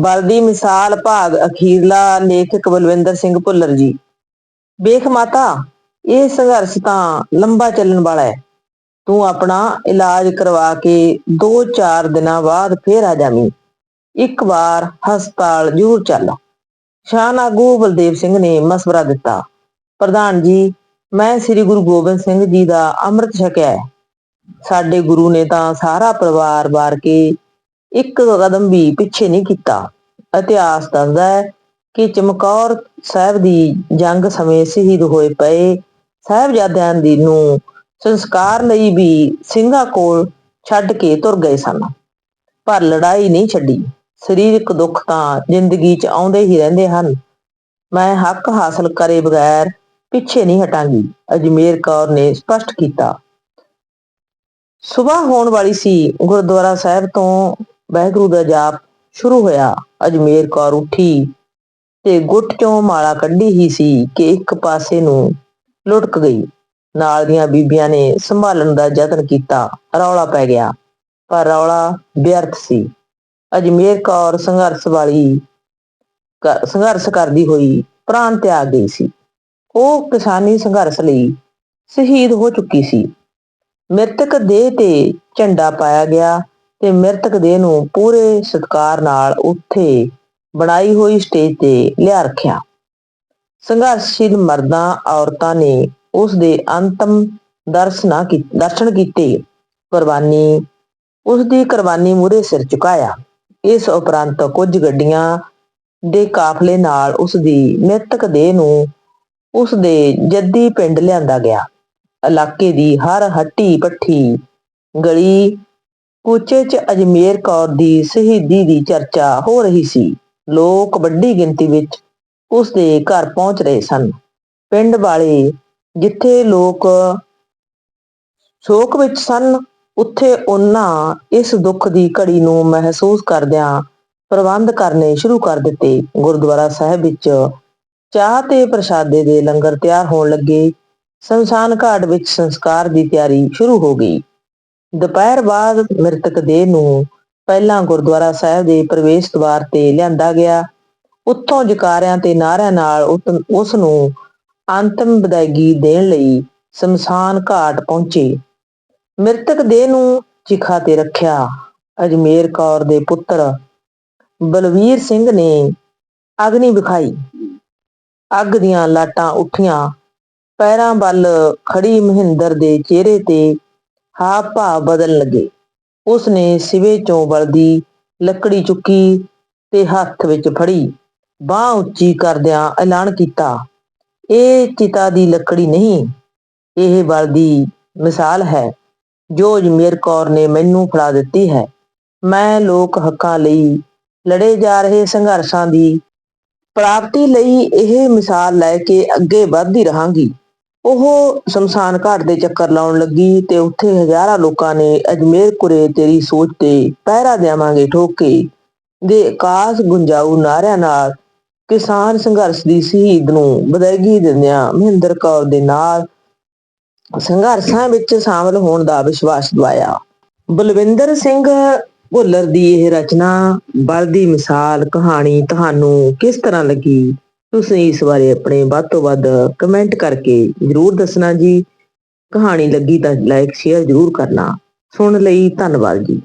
ਬਲਦੀ ਮਿਸਾਲ ਭਾਗ ਅਖੀਰਲਾ ਲੇਖਕ ਬਲਵਿੰਦਰ ਸਿੰਘ ਭੁੱਲਰ ਜੀ। ਵੇਖ ਮਾਤਾ, ਇਹ ਸੰਘਰਸ਼ ਤਾਂ ਲੰਬਾ ਚੱਲਣ ਵਾਲਾ ਹੈ। ਤੂੰ ਆਪਣਾ ਇਲਾਜ ਕਰਵਾ ਕੇ 2-4 ਦਿਨਾਂ ਬਾਅਦ ਫੇਰ ਆ ਜਾਵੀਂ। ਇੱਕ ਵਾਰ ਹਸਪਤਾਲ ਜ਼ਰੂਰ ਚੱਲ। ਸ਼ਾਨ ਆਗੂ ਬਲਦੇਵ ਸਿੰਘ ਨੇ ਮਸ਼ਵਰਾ ਦਿੱਤਾ। ਪ੍ਰਧਾਨ ਜੀ, ਮੈਂ ਸ੍ਰੀ ਗੁਰੂ ਗੋਬਿੰਦ ਸਿੰਘ ਜੀ ਦਾ ਅੰਮ੍ਰਿਤ ਛਕਿਆ ਸਾਡੇ ਗੁਰੂ ਨੇ ਤਾਂ ਸਾਰਾ ਪਰਿਵਾਰ ਵਾਰ ਕੇ ਇੱਕ ਕਦਮ ਵੀ ਪਿੱਛੇ ਨਹੀਂ ਕੀਤਾ। ਇਤਿਹਾਸ ਦੱਸਦਾ ਹੈ ਕਿ ਚਮਕੌਰ ਸਾਹਿਬ ਦੀ ਜੰਗ ਸਮੇਂ ਸ਼ਹੀਦ ਹੋਏ ਪਏ ਸਾਹਿਬਜ਼ਾਦਿਆਂ ਦੀ ਨੂੰ ਸੰਸਕਾਰ ਲਈ ਵੀ ਸਿੰਘਾਂ ਕੋਲ ਛੱਡ ਕੇ ਤੁਰ ਗਏ ਸਨ। ਪਰ ਲੜਾਈ ਨਹੀਂ ਛੱਡੀ। ਸਰੀਰਕ ਦੁੱਖ ਤਾਂ ਜ਼ਿੰਦਗੀ 'ਚ ਆਉਂਦੇ ਹੀ ਰਹਿੰਦੇ ਹਨ। ਮੈਂ ਹੱਕ ਹਾਸਲ ਕਰੇ ਬਗੈਰ ਪਿੱਛੇ ਨਹੀਂ ਹਟਾਂਗੀ, ਅਜਮੇਰ ਕੌਰ ਨੇ ਸਪਸ਼ਟ ਕੀਤਾ। ਸਵੇਰ ਹੋਣ ਵਾਲੀ ਸੀ ਗੁਰਦੁਆਰਾ ਸਾਹਿਬ ਤੋਂ ਵਾਹਿਗੁਰੂ ਦਾ ਜਾਪ ਸ਼ੁਰੂ ਹੋਇਆ। ਅਜਮੇਰ ਕੌਰ ਉੱਠੀ ਤੇ ਗੁੱਟ ਚੋਂ ਮਾਲਾ ਕੱਢੀ ਹੀ ਸੀ ਕਿ ਇੱਕ ਪਾਸੇ ਨੂੰ ਲੁਟਕ ਗਈ। ਨਾਲ ਦੀਆਂ ਬੀਬੀਆਂ ਨੇ ਸੰਭਾਲਣ ਦਾ ਯਤਨ ਕੀਤਾ। ਰੌਲਾ ਪੈ ਗਿਆ, ਪਰ ਰੌਲਾ ਵਿਅਰਥ ਸੀ। ਅਜਮੇਰ ਕੌਰ ਸੰਘਰਸ਼ ਵਾਲੀ ਸੰਘਰਸ਼ ਕਰਦੀ ਹੋਈ ਪ੍ਰਾਣ ਤਿਆਗ ਗਈ ਸੀ। ਉਹ ਕਿਸਾਨੀ ਸੰਘਰਸ਼ ਲਈ ਸ਼ਹੀਦ ਹੋ ਚੁੱਕੀ ਸੀ। ਮ੍ਰਿਤਕ ਦੇਹ ਤੇ ਝੰਡਾ ਪਾਇਆ ਗਿਆ। ਤੇ ਮ੍ਰਿਤਕ ਦੇਹ ਨੂੰ ਪੂਰੇ ਸਤਿਕਾਰ ਨਾਲ ਉੱਥੇ ਬਣਾਈ ਹੋਈ ਸਟੇਜ ਤੇ ਲਿਆ ਰੱਖਿਆ। ਸੰਘਰਸ਼ਸ਼ੀਲ ਮਰਦਾਂ, ਔਰਤਾਂ ਨੇ ਉਸ ਦੇ ਅੰਤਮ ਦਰਸ਼ਨਾ ਦਰਸ਼ਨ ਕੀਤੇ। ਕੁਰਬਾਨੀ, ਉਸ ਦੀ ਕੁਰਬਾਨੀ ਮੂਰੇ ਸਿਰ ਝੁਕਾਇਆ। ਇਸ ਉਪਰੰਤ ਕੁਝ ਗੱਡੀਆਂ ਦੇ ਕਾਫਲੇ ਨਾਲ ਉਸ ਦੀ ਮ੍ਰਿਤਕ ਦੇਹ ਨੂੰ ਉਸ ਦੇ ਜੱਦੀ ਪਿੰਡ ਲਿਆਂਦਾ ਗਿਆ। ਇਲਾਕੇ ਦੀ ਹਰ ਹੱਟੀ ਪੱਠੀ ਗਲੀ ਕੂਚੇ 'ਚ ਅਜਮੇਰ ਕੌਰ ਦੀ ਸ਼ਹੀਦੀ ਦੀ ਚਰਚਾ ਹੋ ਰਹੀ ਸੀ। ਲੋਕ ਵੱਡੀ ਗਿਣਤੀ ਵਿੱਚ ਉਸ ਦੇ ਘਰ ਪਹੁੰਚ ਰਹੇ ਸਨ। ਪਿੰਡ ਵਾਲੇ ਜਿੱਥੇ ਲੋਕ ਸ਼ੋਕ ਵਿੱਚ ਸਨ, ਉੱਥੇ ਉਹਨਾਂ ਇਸ ਦੁੱਖ ਦੀ ਘੜੀ ਨੂੰ ਮਹਿਸੂਸ ਕਰਦਿਆਂ ਪ੍ਰਬੰਧ ਕਰਨੇ ਸ਼ੁਰੂ ਕਰ ਦਿੱਤੇ। ਗੁਰਦੁਆਰਾ ਸਾਹਿਬ ਵਿੱਚ ਚਾਹ ਤੇ ਪ੍ਰਸ਼ਾਦੇ ਦੇ ਲੰਗਰ ਤਿਆਰ ਹੋਣ ਲੱਗੇ। ਸ਼ਮਸ਼ਾਨ ਘਾਟ ਵਿੱਚ ਸੰਸਕਾਰ ਦੀ ਤਿਆਰੀ ਸ਼ੁਰੂ ਹੋ ਗਈ। ਦੁਪਹਿਰ ਬਾਅਦ ਮ੍ਰਿਤਕ ਦੇਹ ਨੂੰ ਪਹਿਲਾਂ ਗੁਰਦੁਆਰਾ ਸਾਹਿਬ ਦੇ ਪ੍ਰਵੇਸ਼ ਦੁਆਰ ਤੇ ਲਿਆਂਦਾ ਗਿਆ। ਉੱਥੋਂ ਜਕਾਰਿਆਂ ਤੇ ਨਾਰਿਆਂ ਨਾਲ ਉਸ ਨੂੰ ਅੰਤਮ ਵਿਦਾਇਗੀ ਦੇਣ ਲਈ ਸ਼ਮਸ਼ਾਨ ਘਾਟ ਪਹੁੰਚੇ। ਮ੍ਰਿਤਕ ਦੇਹ ਨੂੰ ਚਿਖਾ ਤੇ ਰੱਖਿਆ। ਅਜਮੇਰ ਕੌਰ ਦੇ ਪੁੱਤਰ ਬਲਵੀਰ ਸਿੰਘ ਨੇ ਅਗਨੀ ਵਿਖਾਈ। ਅੱਗ ਦੀਆਂ ਲਾਟਾਂ ਉੱਠੀਆਂ। ਪੈਰਾਂ ਵੱਲ ਖੜੀ ਮਹਿੰਦਰ ਦੇ ਚਿਹਰੇ ਤੇ ਹਾਵ ਭਾਵ ਬਦਲਣ ਲੱਗੇ। ਉਸ ਨੇ ਸਿਵੇ ਚੋਂ ਬਲਦੀ ਲੱਕੜੀ ਚੁੱਕੀ ਤੇ ਹੱਥ ਵਿੱਚ ਫੜੀ। ਬਾਹ ਉੱਚੀ ਕਰਦਿਆਂ ਐਲਾਨ ਕੀਤਾ, ਇਹ ਚਿਤਾ ਦੀ ਲੱਕੜੀ ਨਹੀਂ, ਇਹ ਬਲਦੀ ਮਿਸਾਲ ਹੈ। ਜੋ ਜਮੀਰ ਕੌਰ ਨੇ ਮੈਨੂੰ ਫੜਾ ਦਿੱਤੀ ਹੈ। ਮੈਂ ਲੋਕ ਹੱਕਾਂ ਲਈ ਲੜੇ ਜਾ ਰਹੇ ਸੰਘਰਸ਼ਾਂ ਦੀ ਪ੍ਰਾਪਤੀ ਲਈ ਇਹ ਮਿਸਾਲ ਲੈ ਕੇ ਅੱਗੇ ਵਧਦੀ ਰਹਾਂਗੀ। ਉਹ ਸ਼ਮਸ਼ਾਨ ਘਾਟ ਦੇ ਚੱਕਰ ਲਾਉਣ ਲੱਗੀ ਤੇ ਉੱਥੇ ਹਜ਼ਾਰਾਂ ਲੋਕਾਂ ਨੇ ਅਜਮੇਰ ਕੁਰੇ ਤੇਰੀ ਸੋਚ ਤੇ ਪਹਿਰਾ ਦੇਵਾਂਗੇ ਠੋਕੇ ਦੇ ਆਕਾਸ਼ ਗੁੰਜਾਊ ਨਾਰਿਆਂ ਨਾਲ ਕਿਸਾਨ ਸੰਘਰਸ਼ ਦੀ ਸ਼ਹੀਦ ਨੂੰ ਵਿਦਾਇਗੀ ਦਿੰਦਿਆਂ ਮਹਿੰਦਰ ਕੌਰ ਦੇ ਨਾਲ ਸੰਘਰਸ਼ਾਂ ਵਿੱਚ ਸ਼ਾਮਲ ਹੋਣ ਦਾ ਵਿਸ਼ਵਾਸ ਦਵਾਇਆ। ਬਲਵਿੰਦਰ ਸਿੰਘ ਭੁੱਲਰ ਦੀ ਇਹ ਰਚਨਾ, ਬਲ ਦੀ ਮਿਸਾਲ ਕਹਾਣੀ ਤੁਹਾਨੂੰ ਕਿਸ ਤਰ੍ਹਾਂ ਲੱਗੀ? ਤੁਸੀਂ ਇਸ ਬਾਰੇ ਆਪਣੇ ਵੱਧ ਤੋਂ ਵੱਧ ਕਮੈਂਟ ਕਰਕੇ ਜਰੂਰ ਦੱਸਣਾ ਜੀ। ਕਹਾਣੀ ਲੱਗੀ ਤਾਂ ਲਾਈਕ ਸ਼ੇਅਰ ਜਰੂਰ ਕਰਨਾ। ਸੁਣ ਲਈ ਧੰਨਵਾਦ ਜੀ।